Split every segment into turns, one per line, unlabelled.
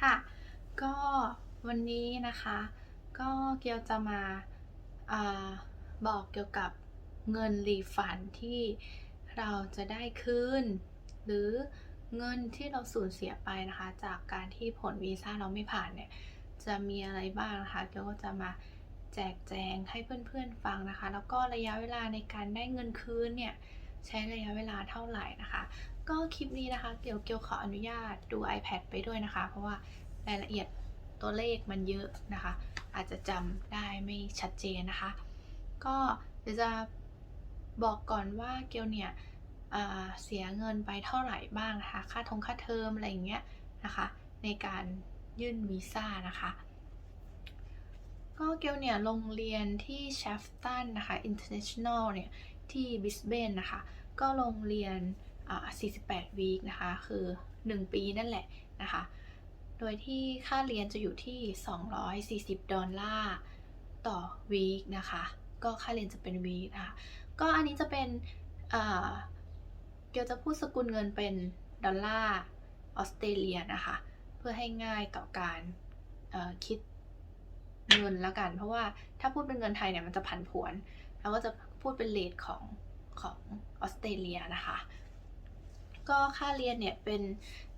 ค่ะ ก็วันนี้นะคะ ก็เกียวจะมาอาบอกเกี่ยวกับเงินรีฟันที่เราจะได้คืนหรือเงินที่เราสูญเสียไปนะคะ จากการที่ผลวีซ่าเราไม่ผ่านเนี่ย จะมีอะไรบ้างนะคะเกียวก็จะมาแจกแจงให้เพื่อนๆฟังนะคะ แล้วก็ระยะเวลาในการได้เงินคืนเนี่ยใช้ระยะเวลาเท่าไหร่นะคะ ก็คลิปนี้นะคะเกี่ยวเกียวขออนุญาตดู iPad ไปด้วยนะคะ เพราะว่ารายละเอียดตัวเลขมันเยอะนะคะ อาจจะจำได้ไม่ชัดเจนนะคะ ก็เดี๋ยวจะบอกก่อนว่าเกียวเนี่ยเสียเงินไปเท่าไหร่บ้างนะคะ ค่าทงค่าเทอมอะไรอย่างเงี้ยนะคะ ในการยื่นวีซ่านะคะ ก็เกลเนี่ยลงเรียนที่เชฟตันนะคะ International เนี่ยที่บิสเบนนะคะ ก็ลงเรียน 48 วีคนะคะ คือ 1 ปีนั่นแหละนะคะ โดยที่ค่าเรียนจะอยู่ที่ 240 ดอลลาร์ต่อวีคนะคะ ก็ค่าเรียนจะเป็นวีคนะคะ ก็อันนี้จะเป็นอ่าเกียวจะพูดสกุลเงินเป็นดอลลาร์ออสเตรเลียนะคะ เพื่อให้ง่ายกับการคิดเงินล้วกัน เพราะว่าถ้าพูดเป็นเงินไทยเนี่ยมันจะผันผวนเราก็จะพูดเป็นเลทของของออสเตรเลียนะคะ ก็ค่าเรียนเนี่ยเป็น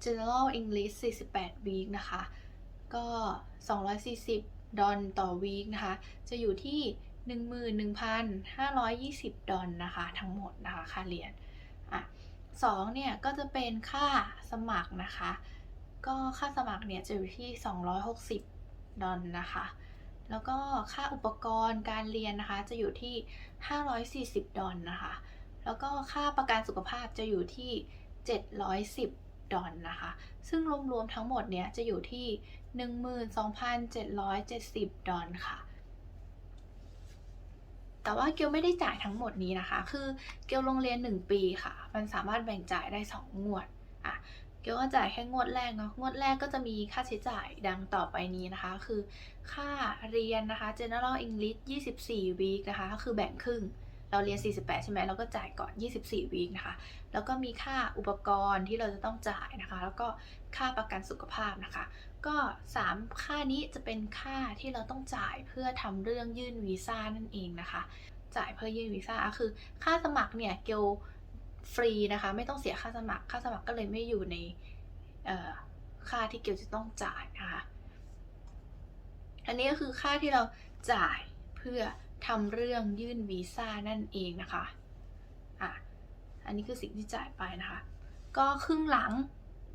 General English 48วีคนะคะ ก็ 240 ดอลต่อวีคนะคะ จะอยู่ที่ 11,520 ดอลนะคะ ทั้งหมดนะคะ ค่าเรียน อะสองเนี่ย ก็จะเป็นค่าสมัครนะคะ ก็ค่าสมัครเนี่ย จะอยู่ที่ 260 ดอลนะคะ แล้วก็ค่าอุปกรณ์การเรียนนะคะ จะอยู่ที่ 540 ดอลนะคะ แล้วก็ค่าประกันสุขภาพจะอยู่ที่ 710 ดอลนะคะ ซึ่งรวมๆทั้งหมดเนี่ยจะอยู่ที่ 12,770 ดอลค่ะ แต่ว่าเกียวไม่ได้จ่ายทั้งหมดนี้นะคะ คือเกียวลงเรียน 1 ปีค่ะ มันสามารถแบ่งจ่ายได้ 2 งวดอะเกียวก็จ่ายแค่งวดแรกเนาะ งวดแรกก็จะมีค่าใช้จ่ายดังต่อไปนี้นะคะ คือค่าเรียนนะคะ General English 24วีคนะคะก็คือแบ่งครึ่ง เราเรียน 48 ใช่ไหมเราก็จ่ายก่อน 24 วีคนะคะ แล้วก็มีค่าอุปกรณ์ที่เราจะต้องจ่ายนะคะ แล้วก็ค่าประกันสุขภาพนะคะ ก็ 3 ค่านี้จะเป็นค่าที่เราต้องจ่ายเพื่อทำเรื่องยื่นวีซ่านั่นเองนะคะ จ่ายเพื่อยื่นวีซ่าคือ ค่าสมัครเนี่ยเกลฟรีนะคะ ไม่ต้องเสียค่าสมัคร ค่าสมัครก็เลยไม่อยู่ในค่าที่เกลจะต้องจ่ายนะคะ อันนี้ก็คือค่าที่เราจ่ายเพื่อ ทำเรื่องยื่นวีซ่านั่นเองนะคะอะอันนี้คือสิ่งที่จ่ายไปนะคะ ก็ครึ่งหลัง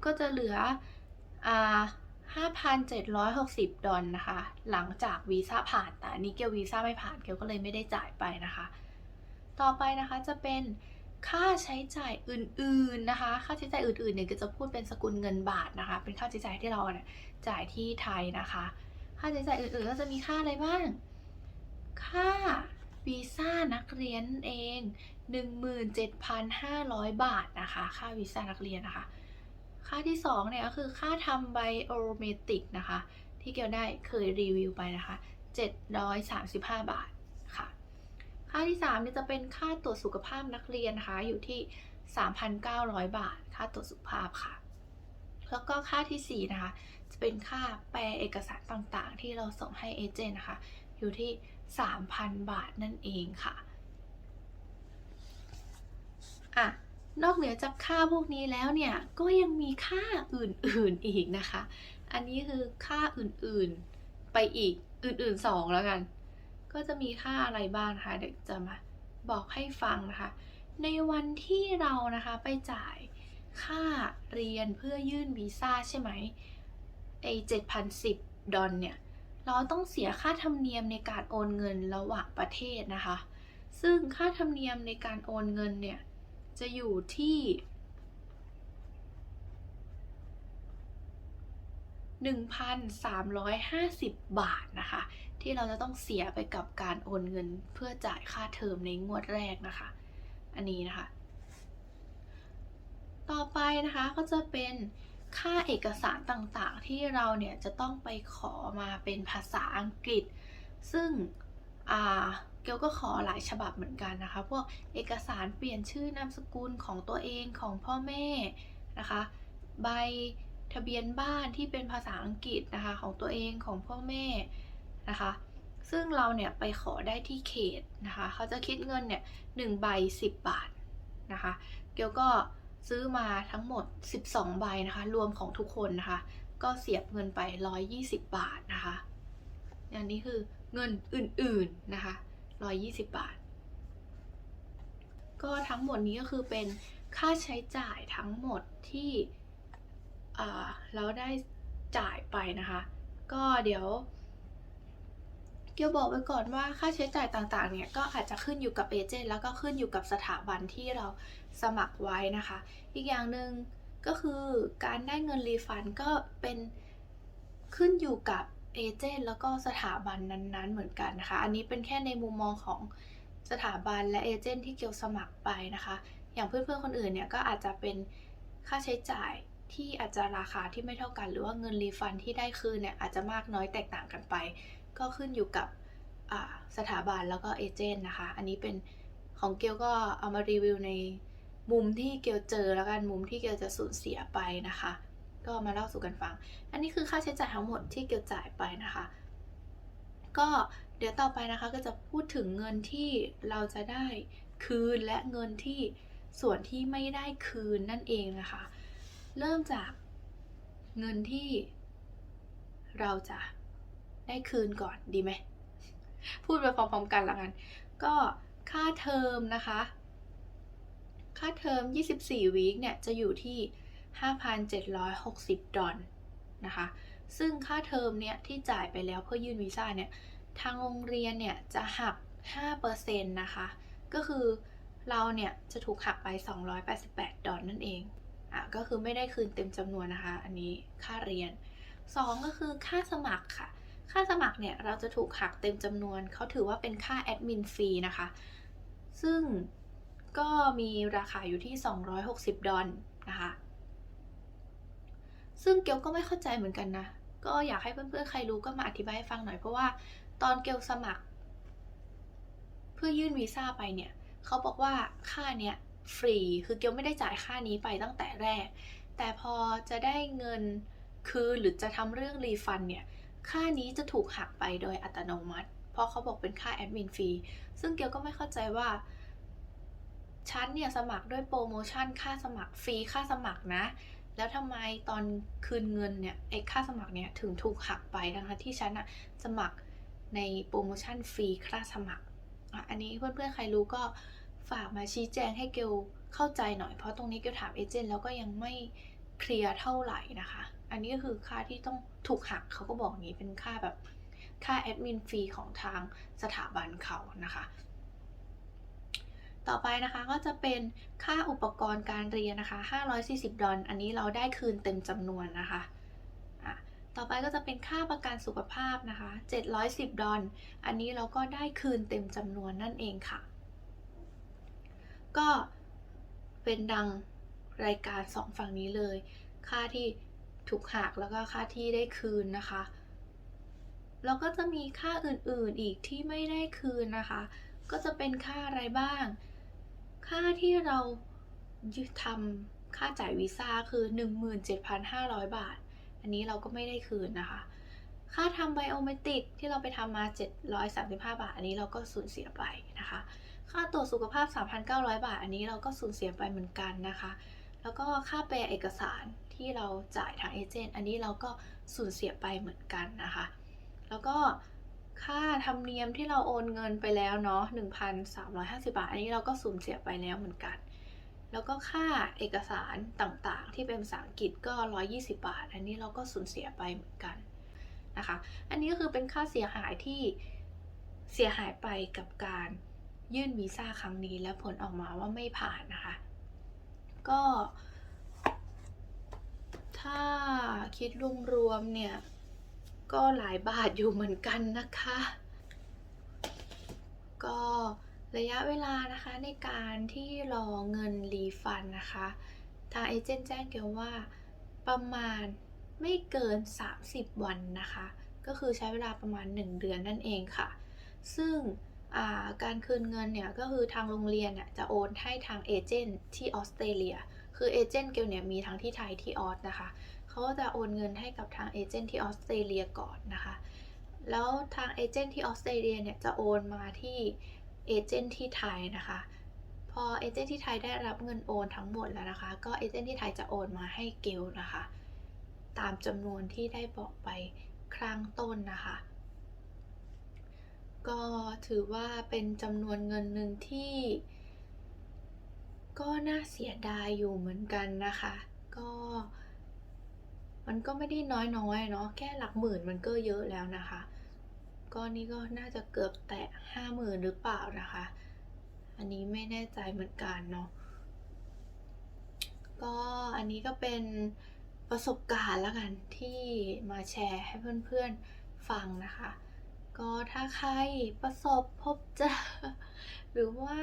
ก็จะเหลืออ่า5,760 ดอลนะคะ หลังจากวีซ่าผ่านแต่อันนี้เกลวีซ่าไม่ผ่านเกลก็เลยไม่ได้จ่ายไปนะคะ ต่อไปนะคะจะเป็นค่าใช้จ่ายอื่นๆนะคะ ค่าใช้จ่ายอื่นๆเนี่ยก็จะพูดเป็นสกุลเงินบาทนะคะ เป็นค่าใช้จ่ายที่เราเนี่ยจ่ายที่ไทยนะคะ ค่าใช้จ่ายอื่นๆก็จะมีค่าอะไรบ้าง ค่าวีซ่านักเรียนเอง 17,500 บาทนะคะ ค่าวีซ่านักเรียนนะคะ ค่าที่2เนี่ยก็คือค่าทำไบโอเมตริกนะคะ ที่เกี่ยวได้เคยรีวิวไปนะคะ 735 บาทค่ะ ค่าที่3เนี่ยจะเป็นค่าตรวจสุขภาพนักเรียนนะคะอยู่ที่ 3,900 บาท ค่าตรวจสุขภาพค่ะ แล้วก็ค่าที่4นะคะจะเป็นค่าแปลเอกสารต่างๆ ที่เราส่งให้เอเจนต์นะคะ อยู่ที่ 3,000 บาทนั่นเองค่ะอะนอกเหนือจากค่าพวกนี้แล้วเนี่ย ก็ยังมีค่าอื่นๆอีกนะคะ อันนี้คือค่าอื่นๆไปอีกอื่นๆสองแล้วกัน ก็จะมีค่าอะไรบ้างนะคะเดี๋ยวจะมาบอกให้ฟังนะคะ ในวันที่เรานะคะไปจ่ายค่าเรียนเพื่อยื่นวีซ่าใช่ไหมไอเจ็ดพันสิบดอลเนี่ย เราต้องเสียค่าธรรมเนียมในการโอนเงินระหว่างประเทศนะคะ ซึ่งค่าธรรมเนียมในการโอนเงินเนี่ย จะอยู่ที่ 1,350 บาทนะคะ ที่เราจะต้องเสียไปกับการโอนเงินเพื่อจ่ายค่าเทอมในงวดแรกนะคะ อันนี้นะคะ ต่อไปนะคะก็จะเป็น ค่าเอกสารต่างๆ ที่เราเนี่ยจะต้องไปขอมาเป็นภาษาอังกฤษ ซึ่งอ่าเกลก็ขอหลายฉบับเหมือนกันนะคะ พวกเอกสารเปลี่ยนชื่อนามสกุลของตัวเองของพ่อแม่นะคะ ใบทะเบียนบ้านที่เป็นภาษาอังกฤษนะคะของตัวเองของพ่อแม่นะคะ ซึ่งเราเนี่ยไปขอได้ที่เขตนะคะ เขาจะคิดเงินเนี่ยหนึ่งใบ10บาทนะคะ เกียวก็ ซื้อมาทั้งหมด 12 ใบนะคะ รวมของทุกคนนะคะ ก็เสียบเงินไป 120 บาทนะคะอันนี้คือเงินอื่นๆนะคะ 120 บาท ก็ทั้งหมดนี้ก็คือเป็นค่าใช้จ่ายทั้งหมดที่อ่าเราได้จ่ายไปนะคะ ก็เดี๋ยว เกียวบอกไว้ก่อนว่าค่าใช้จ่ายต่างๆ เนี่ยก็อาจจะขึ้นอยู่กับเอเจนต์แล้วก็ขึ้นอยู่กับสถาบันที่เราสมัครไว้นะคะ อีกอย่างหนึ่งก็คือการได้เงินรีฟันก็เป็นขึ้นอยู่กับเอเจนต์แล้วก็สถาบันนั้นๆ เหมือนกันนะคะ อันนี้เป็นแค่ในมุมมองของสถาบันและเอเจนต์ที่เกียวสมัครไปนะคะ อย่างเพื่อนๆคนอื่นเนี่ยก็อาจจะเป็นค่าใช้จ่ายที่อาจจะราคาที่ไม่เท่ากัน หรือว่าเงินรีฟันที่ได้คืนเนี่ยอาจจะมากน้อยแตกต่างกันไป ก็ขึ้นอยู่กับสถาบันแล้วก็เอเจนต์นะคะ อันนี้เป็นของเกลก็เอามารีวิวในมุมที่เกลเจอแล้วกันมุมที่เกลจะสูญเสียไปนะคะ ก็มาเล่าสู่กันฟัง อันนี้คือค่าใช้จ่ายทั้งหมดที่เกลจ่ายไปนะคะ ก็เดี๋ยวต่อไปนะคะก็จะพูดถึงเงินที่เราจะได้คืนและเงินที่ส่วนที่ไม่ได้คืนนั่นเองนะคะ เริ่มจากเงินที่เราจะ ได้คืนก่อนดีไหม พูดไปพร้อมๆกันละกัน ก็ค่าเทอมนะคะ ค่าเทอม 24 วีคเนี่ย จะอยู่ที่ 5,760 ดอลนะคะ ซึ่งค่าเทอมเนี่ย ที่จ่ายไปแล้วเพื่อยื่นวีซ่าเนี่ย ทางโรงเรียนเนี่ย จะหัก 5%นะคะ ก็คือเราเนี่ย จะถูกหักไป 288 ดอลนั่นเองอะก็คือไม่ได้คืนเต็มจำนวนนะคะ อันนี้ค่าเรียน 2 ก็คือค่าสมัครค่ะ ค่าสมัครเนี่ยเราจะถูกหักเต็มจำนวน เขาถือว่าเป็นค่าแอดมินฟรีนะคะ ซึ่งก็มีราคาอยู่ที่ 260 ดอลนะคะ ซึ่งเกลก็ไม่เข้าใจเหมือนกันนะ ก็อยากให้เพื่อนๆ ใครรู้ก็มาอธิบายให้ฟังหน่อยเพราะว่าตอนเกลสมัคร เพื่อยื่นวีซ่าไปเนี่ย เขาบอกว่าค่าเนี้ยฟรี คือเกลไม่ได้จ่ายค่านี้ไปตั้งแต่แรก แต่พอจะได้เงินคืนหรือจะทำเรื่องรีฟันเนี่ย ค่านี้จะถูกหักไปโดยอัตโนมัติ เพราะเขาบอกเป็นค่าแอดมินฟรี ซึ่งเกลก็ไม่เข้าใจว่าฉันเนี่ยสมัครด้วยโปรโมชั่นค่าสมัครฟรีค่าสมัครนะ แล้วทำไมตอนคืนเงินเนี่ยไอ้ค่าสมัครเนี่ยถึงถูกหักไปนะคะที่ฉันอะสมัครในโปรโมชั่นฟรีค่าสมัครอะอันนี้เพื่อนๆใครรู้ก็ฝากมาชี้แจงให้เกลเข้าใจหน่อยเพราะตรงนี้เกลถามเอเจนต์แล้วก็ยังไม่เคลียร์เท่าไหร่นะคะ อันนี้ก็คือค่าที่ต้องถูกหักเขาก็บอกอย่างนี้เป็นค่าแบบค่าแอดมินฟรีของทางสถาบันเขานะคะ ต่อไปนะคะก็จะเป็นค่าอุปกรณ์การเรียนนะคะ 540 ดอลอันนี้เราได้คืนเต็มจำนวนนะคะต่อไปก็จะเป็นค่าประกันสุขภาพนะคะ 710 ดอลอันนี้เราก็ได้คืนเต็มจำนวนนั่นเองค่ะ ก็เป็นดังรายการสองฝั่งนี้เลย ค่าที่ ถูกหักแล้วก็ค่าที่ได้คืนนะคะ แล้วก็จะมีค่าอื่นๆอีกที่ไม่ได้คืนนะคะ ก็จะเป็นค่าอะไรบ้าง ค่าที่เราทำค่าจ่ายวีซ่าคือ 17,500 บาท อันนี้เราก็ไม่ได้คืนนะคะ ค่าทำไบโอเมตริกที่เราไปทำมา 735 บาท อันนี้เราก็สูญเสียไปนะคะ ค่าตรวจสุขภาพ 3,900 บาท อันนี้เราก็สูญเสียไปเหมือนกันนะคะ แล้วก็ค่าแปลเอกสารที่เราจ่ายทางเอเจนต์อันนี้เราก็สูญเสียไปเหมือนกันนะคะ แล้วก็ค่าธรรมเนียมที่เราโอนเงินไปแล้วเนาะ1,350 บาท อันนี้เราก็สูญเสียไปแล้วเหมือนกัน แล้วก็ค่าเอกสารต่างๆ ที่เป็นภาษาอังกฤษก็ 120 บาท อันนี้เราก็สูญเสียไปเหมือนกันนะคะ อันนี้ก็คือเป็นค่าเสียหายที่เสียหายไปกับการยื่นวีซ่าครั้งนี้และผลออกมาว่าไม่ผ่านนะคะ ก็ ถ้าคิดรวมๆเนี่ย ก็หลายบาทอยู่เหมือนกันนะคะ ก็ระยะเวลานะคะในการที่รอเงินรีฟันนะคะทางเอเจนต์แจ้งเกลว่าประมาณไม่เกิน 30 วันนะคะ ก็คือใช้เวลาประมาณ 1 เดือนนั่นเองค่ะ ซึ่ง การคืนเงินเนี่ยก็คือทางโรงเรียนเนี่ยจะโอนให้ทางเอเจนต์ที่ออสเตรเลีย คือเอเจนต์เกลเนี่ยมีทั้งที่ไทยที่ออสนะคะ เขาก็จะโอนเงินให้กับทางเอเจนต์ที่ออสเตรเลียก่อนนะคะ แล้วทางเอเจนต์ที่ออสเตรเลียเนี่ยจะโอนมาที่เอเจนต์ที่ไทยนะคะ พอเอเจนต์ที่ไทยได้รับเงินโอนทั้งหมดแล้วนะคะ ก็เอเจนต์ที่ไทยจะโอนมาให้เกลนะคะ ตามจำนวนที่ได้บอกไปข้งต้นนะคะ ก็ถือว่าเป็นจำนวนเงินหนึ่งที่ ก็น่าเสียดายอยู่เหมือนกันนะคะ ก็มันก็ไม่ได้น้อยๆเนาะแค่หลักหมื่นมันก็เยอะแล้วนะคะ ก็นี่ก็น่าจะเกือบแตะห้าหมื่นหรือเปล่านะคะ อันนี้ไม่แน่ใจเหมือนกันเนาะก็อันนี้ก็เป็นประสบการณ์แล้วกันที่มาแชร์ให้เพื่อนๆฟังนะคะ ก็ถ้าใครประสบพบเจอ หรือว่า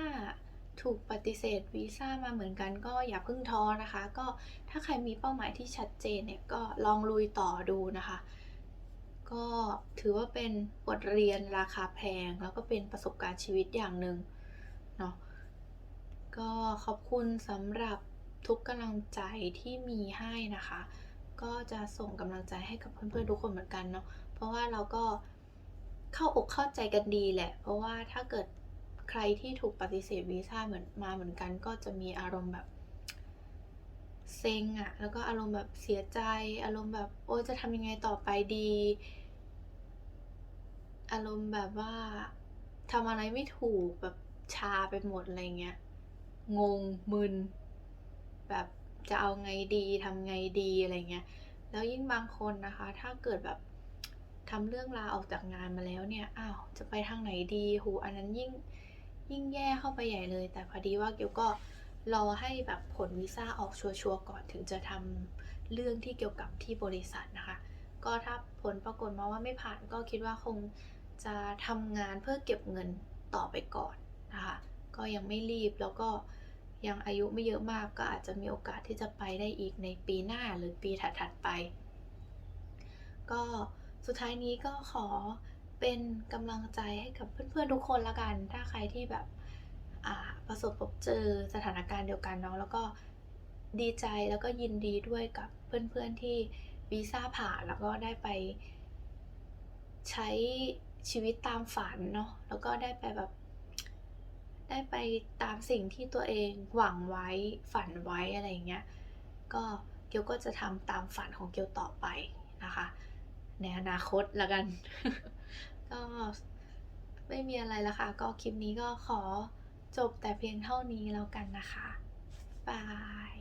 ถูกปฏิเสธวีซ่ามาเหมือนกันก็อย่าเพิ่งท้อนะคะ ก็ถ้าใครมีเป้าหมายที่ชัดเจนเนี่ยก็ลองลุยต่อดูนะคะ ก็ถือว่าเป็นบทเรียนราคาแพง แล้วก็เป็นประสบการณ์ชีวิตอย่างหนึ่งเนาะก็ขอบคุณสำหรับทุกกำลังใจที่มีให้นะคะ ก็จะส่งกำลังใจให้กับเพื่อนๆทุกคนเหมือนกันเนาะเพราะว่าเราก็ เข้าอกเข้าใจกันดีแหละ เพราะว่าถ้าเกิดใครที่ถูกปฏิเสธวีซ่าเหมือนมาเหมือนกัน ก็จะมีอารมณ์แบบเซ็งอะแล้วก็อารมณ์แบบเสียใจ อารมณ์แบบโอ้จะทำยังไงต่อไปดี อารมณ์แบบว่าทำอะไรไม่ถูกแบบชาไปหมดอะไรเงี้ย งงมึน แบบจะเอาไงดีทำไงดีอะไรเงี้ย แล้วยิ่งบางคนนะคะ ถ้าเกิดแบบ ทำเรื่องลาออกจากงานมาแล้วเนี่ย อ้าว จะไปทางไหนดีหูอันนั้นยิ่งยิ่งแย่เข้าไปใหญ่เลย แต่พอดีว่าเกียวก็รอให้แบบผลวีซ่าออกชัวร์ๆก่อนถึงจะทำเรื่องที่เกี่ยวกับที่บริษัทนะคะ ก็ถ้าผลปรากฏมาว่าไม่ผ่านก็คิดว่าคงจะทำงานเพื่อเก็บเงินต่อไปก่อนนะคะ ก็ยังไม่รีบแล้วก็ยังอายุไม่เยอะมากก็อาจจะมีโอกาสที่จะไปได้อีกในปีหน้าหรือปีถัดๆไป ก็ สุดท้ายนี้ก็ขอเป็นกำลังใจให้กับเพื่อนๆทุกคนละกัน ถ้าใครที่แบบประสบพบเจอสถานการณ์เดียวกันเนาะแล้วก็ดีใจแล้วก็ยินดีด้วยกับเพื่อนๆที่วีซ่าผ่านแล้วก็ได้ไปใช้ชีวิตตามฝันเนาะแล้วก็ได้ไปแบบ ได้ไปตามสิ่งที่ตัวเองหวังไว้ฝันไว้อะไรอย่างเงี้ยก็เกียวก็จะทำตามฝันของเกียวต่อไปนะคะ ในอนาคตละกัน ก็ไม่มีอะไรแล้วค่ะ ก็คลิปนี้ก็ขอจบแต่เพียงเท่านี้แล้วกันนะคะบาย